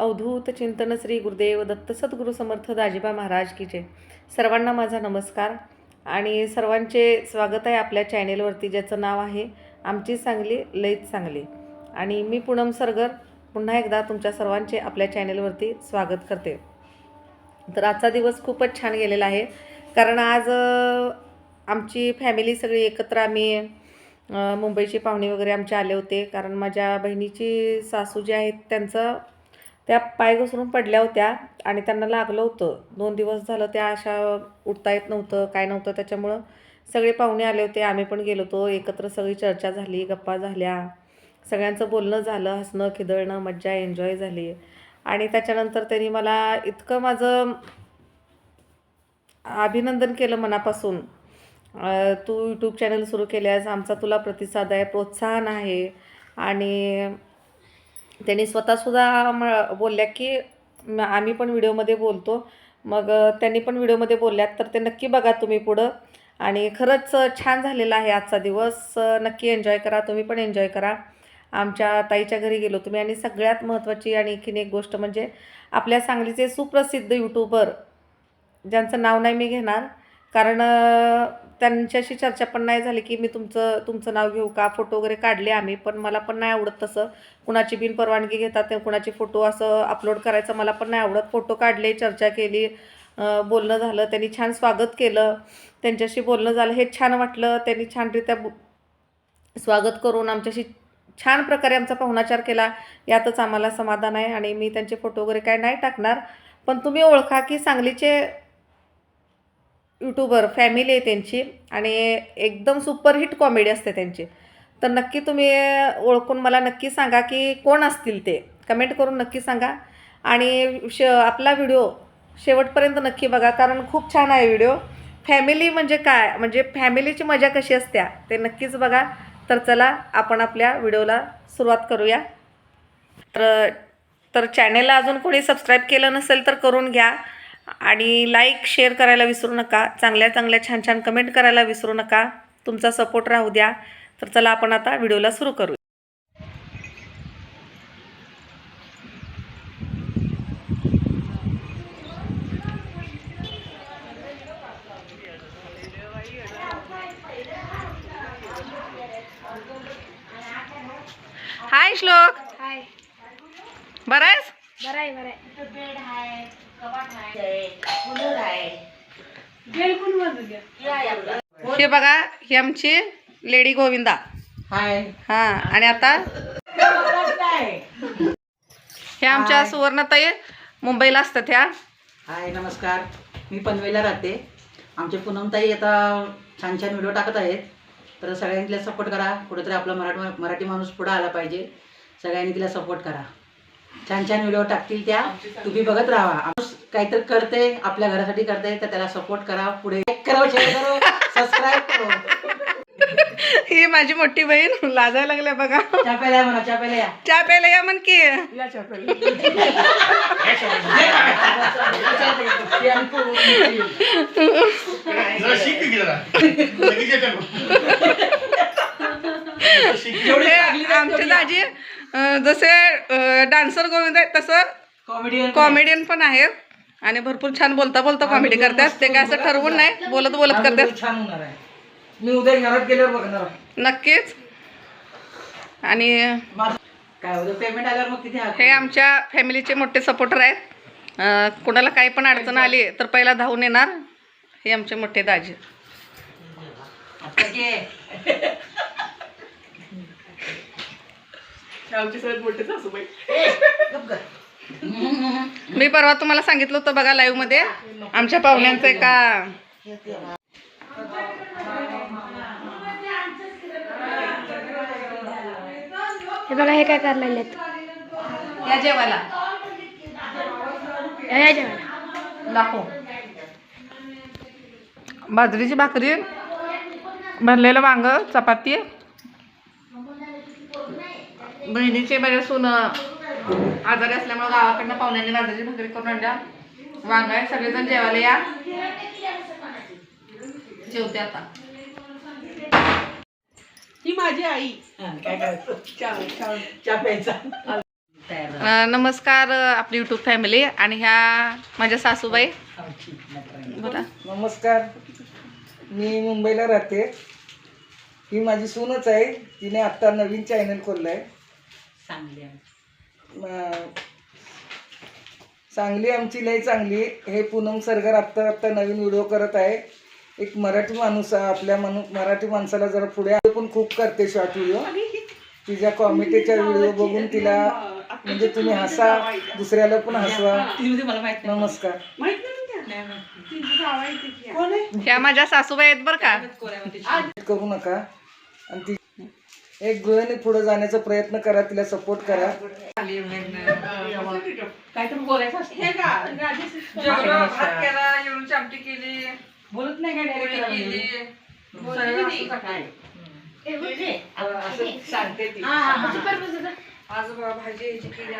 अवधूत चिंतन श्री गुरुदेव दत्त सद्गुरू समर्थ दाजीबा महाराज की जय. सर्वांना माझा नमस्कार. आणि सर्वांचे स्वागत आहे आपल्या चॅनेलवरती ज्याचं नाव आहे आमची सांगली लयत सांगली. आणि मी पूनम सरगर पुन्हा एकदा तुमच्या सर्वांचे आपल्या चॅनेलवरती स्वागत करते. तर आजचा दिवस खूपच छान गेलेला आहे. कारण आज आमची फॅमिली सगळी एकत्र आम्ही मुंबईची मुंबईचे पाहुणे वगैरे आमचे आले होते. कारण माझ्या बहिणीची सासू जे आहेत त्यांचं त्या पाय घसरून पडल्या होत्या आणि त्यांना लागलं होतं. दोन दिवस झालं त्या अशा उठता येत नव्हतं काय नव्हतं त्याच्यामुळं सगळे पाहुणे आले होते. आम्ही पण गेलो होतो. एकत्र सगळी चर्चा झाली गप्पा झाल्या. सगळ्यांचं बोलणं झालं हसणं खिदळणं मज्जा एन्जॉय झाली. आणि त्याच्यानंतर त्यांनी मला इतकं माझं अभिनंदन केलं मनापासून. तू यूट्यूब चॅनल सुरू केल्यास आमचा तुला प्रतिसाद आहे प्रोत्साहन आहे. आणि त्यांनी स्वतःसुद्धा म बोलल्या की आम्ही पण व्हिडिओमध्ये बोलतो. मग त्यांनी पण व्हिडिओमध्ये बोलल्यात तर ते नक्की बघा तुम्ही पुढं. आणि खरंच छान झालेला आहे आजचा दिवस. नक्की एन्जॉय करा तुम्ही पण एन्जॉय करा. आमच्या ताईच्या घरी गेलो तुम्ही आणि सगळ्यात महत्त्वाची आणि आणखीन एक गोष्ट म्हणजे आपल्या सांगलीचे सुप्रसिद्ध यूट्यूबर ज्यांचं नाव नाही मी घेणार कारण त्यांच्याशी चर्चा पण नाही झाली की मी तुमचं तुमचं नाव घेऊ का? फोटो वगैरे काढले आम्ही पण मला पण नाही आवडत तसं. कुणाची बिन परवानगी घेतात ते कुणाचे फोटो असं अपलोड करायचं मला पण नाही आवडत. फोटो काढले चर्चा केली बोलणं झालं त्यांनी छान स्वागत केलं. त्यांच्याशी बोलणं झालं हे छान वाटलं. त्यांनी छानरित्या स्वागत करून आमच्याशी छान प्रकारे आमचा पाहुणाचार केला. यातच आम्हाला समाधान आहे आणि मी त्यांचे फोटो वगैरे काय नाही टाकणार. पण तुम्ही ओळखा की सांगलीचे यूट्यूबर फॅमिली आहे त्यांची आणि एकदम सुपरहिट कॉमेडी असते त्यांची. तर नक्की तुम्ही ओळखून मला नक्की सांगा की कोण असतील ते. कमेंट करून नक्की सांगा. आणि श आपला व्हिडिओ शेवटपर्यंत नक्की बघा कारण खूप छान आहे व्हिडिओ फॅमिली म्हणजे काय? म्हणजे फॅमिलीची मजा कशी असत्या ते नक्कीच बघा. तर चला आपण आपल्या व्हिडिओला सुरुवात करूया. तर तर चॅनेलला अजून कोणी सबस्क्राईब केलं नसेल तर करून घ्या. आणि लाईक शेअर करायला विसरू नका. चांगल्या चांगल्या छान छान कमेंट करायला विसरू नका. तुमचा सपोर्ट राहू द्या. तर चला आपण आता व्हिडिओला सुरू करू. हाय श्लोक. हाय बरं आहेस? बरं आहे बरं आहे. हे बघा ही आमची लेडी गोविंदा. हाय. हा आणि आता? हे आमच्या सुवर्णताई मुंबईला असतात ह्या. हाय नमस्कार. मी पनवेलला राहते. आमचे पूनमताई आता छान छान व्हिडिओ टाकत आहेत. तर सगळ्यांनी तिला सपोर्ट करा. कुठेतरी आपला मराठी मराठी माणूस पुढे आला पाहिजे. सगळ्यांनी तिला सपोर्ट करा. छान छान व्हिडिओ टाकतील त्या. तुम्ही बघत राहा. माणूस काहीतरी करते आपल्या घरासाठी करते तर त्याला सपोर्ट करा. पुढे लाईक करा शेअर करो सबस्क्राईब करो. ही माझी मोठी बहीण लाजायला लागल्या बघा. चहा प्यायला या म्हणा चहा प्यायला या. चहा प्यायला या म्हण की. या चहा प्यायला. आमचे दाजी जसे डान्सर गोविंद आहेत तसं कॉमेडियन कॉमेडियन पण आहेत. आणि भरपूर छान बोलता बोलता कॉमेडी करतात. ते काय असं ठरवून नाही बोलत बोलत करतात. आहे. मी उद्या घरात गेल्यावर बघणार नक्कीच. आणि हे आमच्या फॅमिलीचे मोठे सपोर्टर आहेत. कुणाला काही पण अडचण आली तर पहिला धावून येणार. हे आमचे मोठे दाजी. मी परवा तुम्हाला सांगितलं होतं बघा लाईव्हमध्ये. आमच्या पाहुण्यांचं एका हे बघा हे काय करायला लागलेत या जेवायला. या या जेवायला. दाखव. बाजरीची भाकरी भरलेलं वांग चपाती बहिणीचे माझ्या सून आजारी असल्यामुळे गावाकडनं पाहुण्यांनी बाजरीची भाकरी करून आणल्या. वांग आहे सगळेजण जेवायला या. जेवते आता. ही माझी आई. हा, काय करायचं चहा चहा प्यायचा. तयार झालं अ, नमस्कार अ, आपली यूट्यूब फॅमिली आणि ह्या माझ्या सासूबाई. बोला. नमस्कार. मी मुंबईला राहते. ही माझी सूनच आहे. तिने आत्ता नवीन चॅनल खोललं आहे चांगली आहे. चांगली आमची लई चांगली. हे पूनम सरगर आत्ता आत्ता नवीन व्हिडिओ करत आहे. एक मराठी माणूस आहे. आपल्या माणू मराठी माणसाला जरा पुढे आलं पण खूप करते शॉर्ट व्हिडिओ तिच्या कॉमेडीच्या व्हिडिओ बघून तिला म्हणजे तुम्ही हसा दुसऱ्याला पण हसवा. ती मला माहीत नाही. नमस्कार. ह्या माझ्या सासूबाई आहेत बरं का. करू नका. आणि ती एक गृहिणी पुढे जाण्याचा प्रयत्न करा तिला सपोर्ट करा. आमटी केली. बोलत नाही काय डायरेक्ट काय असं सांगते ती. आज भाजी केली